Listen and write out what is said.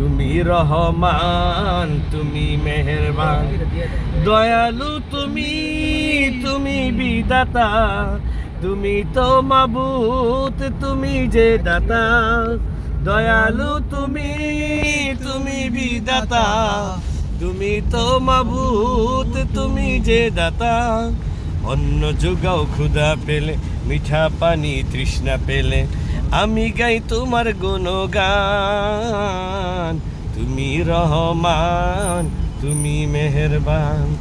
তুমি রহমান তুমি মেহেরবান। দয়ালু তুমি তুমি বিদাতা তুমি তো মাবুত তুমি যে দাতা। দয়ালু তুমি তুমি বিদাতা তুমি তো মাবুত তুমি যে দাতা। অন্য যোগাও ক্ষুধা পেলে মিঠা পানি তৃষ্ণা পেলে আমি গাই তোমার গুণগান। রহমান তুমি মেহেরবান।